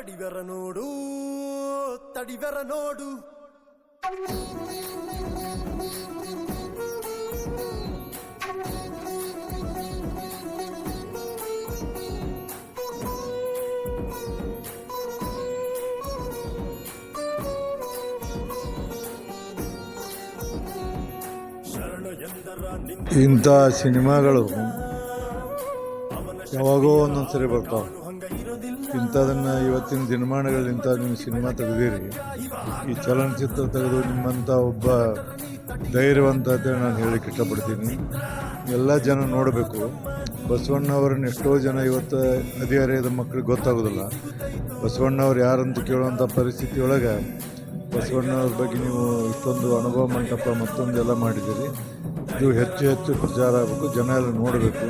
ತಡಿವೆರ ನೋಡು ತಡಿವೆರ ನೋಡು. ಇಂಥ ಸಿನಿಮಾಗಳು ಯಾವಾಗೋ ಒಂದೊಂದ್ಸರಿ ಬರ್ತಾವೆ ಇಂಥದನ್ನು ಇವತ್ತಿನ ದಿನಮಾನಗಳಲ್ಲಿ ಇಂಥ ನೀವು ಸಿನಿಮಾ ತೆಗೆದಿರಿ. ಈ ಚಲನಚಿತ್ರ ತೆಗೆದು ನಿಮ್ಮಂಥ ಒಬ್ಬ ಧೈರ್ಯವಂತ ಅಂತ ನಾನು ಹೇಳಿಕ್ಕೆ ಇಷ್ಟಪಡ್ತೀನಿ. ಎಲ್ಲ ಜನ ನೋಡಬೇಕು. ಬಸವಣ್ಣವ್ರನ್ನ ಎಷ್ಟೋ ಜನ ಇವತ್ತು ಹದಿಹರೆಯದ ಮಕ್ಕಳಿಗೆ ಗೊತ್ತಾಗೋದಿಲ್ಲ. ಬಸವಣ್ಣವ್ರು ಯಾರಂತ ಕೇಳುವಂಥ ಪರಿಸ್ಥಿತಿ ಒಳಗೆ ಬಸವಣ್ಣವ್ರ ಬಗ್ಗೆ ನೀವು ಇಷ್ಟೊಂದು ಅನುಭವ ಮಂಟಪ ಮತ್ತೊಂದೆಲ್ಲ ಮಾಡಿದ್ದೀರಿ. ಇದು ಹೆಚ್ಚು ಹೆಚ್ಚು ಪ್ರಚಾರ ಆಗಬೇಕು. ಜನ ಎಲ್ಲ ನೋಡಬೇಕು.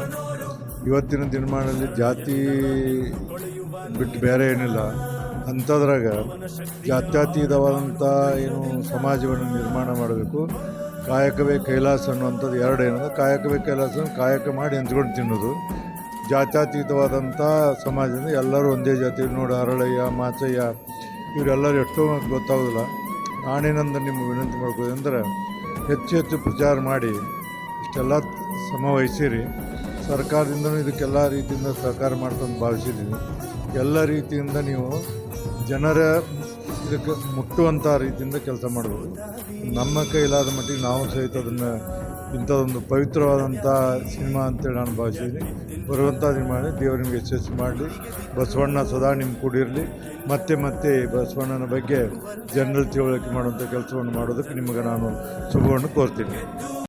ಇವತ್ತಿನ ದಿನಮಾನದಲ್ಲಿ ಜಾತಿ ಬಿಟ್ಟು ಬೇರೆ ಏನಿಲ್ಲ. ಅಂಥದ್ರಾಗ ಜಾತ್ಯತೀತವಾದಂಥ ಏನು ಸಮಾಜವನ್ನು ನಿರ್ಮಾಣ ಮಾಡಬೇಕು. ಕಾಯಕವೇ ಕೈಲಾಸ ಅನ್ನುವಂಥದ್ದು ಎರಡು ಏನಂದ್ರೆ ಕಾಯಕವೇ ಕೈಲಾಸ ಕಾಯಕ ಮಾಡಿ ಹಂಚ್ಕೊಂಡು ತಿನ್ನೋದು. ಜಾತ್ಯತೀತವಾದಂಥ ಸಮಾಜದಿಂದ ಎಲ್ಲರೂ ಒಂದೇ ಜಾತಿ, ನೋಡಿ ಅರಳಯ್ಯ, ಮಾಚಯ್ಯ, ಇವರೆಲ್ಲರೂ ಎಷ್ಟೋ ಗೊತ್ತಾಗೋದಿಲ್ಲ. ನಾನೇನಂದ ನಿಮ್ಮ ವಿನಂತಿ ಮಾಡ್ಕೋದು ಅಂದರೆ ಹೆಚ್ಚು ಹೆಚ್ಚು ಪ್ರಚಾರ ಮಾಡಿ, ಇಷ್ಟೆಲ್ಲ ಶ್ರಮವಹಿಸಿರಿ ಸರ್ಕಾರದಿಂದನೂ ಇದಕ್ಕೆಲ್ಲ ರೀತಿಯಿಂದ ಸಹಕಾರ ಮಾಡ್ತಂದು ಭಾವಿಸಿದ್ದೀನಿ ಎಲ್ಲ ರೀತಿಯಿಂದ ನೀವು ಜನರ ಇದಕ್ಕೆ ಮುಟ್ಟುವಂಥ ರೀತಿಯಿಂದ ಕೆಲಸ ಮಾಡ್ಬೋದು. ನಮ್ಮ ಕೈಲಾದ ಮಟ್ಟಿಗೆ ನಾವು ಸಹಿತ ಅದನ್ನು ಇಂಥದ್ದೊಂದು ಪವಿತ್ರವಾದಂಥ ಸಿನಿಮಾ ಅಂತೇಳಿ ನಾನು ಭಾವಿಸಿದ್ದೀನಿ ಬರುವಂಥ ಸಿನಿಮಾ ದೇವರು ನಿಮಗೆ ಯಶಸ್ವಿ ಮಾಡಲಿ. ಬಸವಣ್ಣ ಸದಾ ನಿಮ್ಮ ಕೂಡಿರಲಿ ಮತ್ತೆ ಮತ್ತೆ ಬಸವಣ್ಣನ ಬಗ್ಗೆ ಜನರಲ್ ತಿಳುವಳಿಕೆ ಮಾಡುವಂಥ ಕೆಲಸವನ್ನು ಮಾಡೋದಕ್ಕೆ ನಿಮಗೆ ನಾನು ಶುಭವನ್ನು ಕೋರ್ತೀನಿ.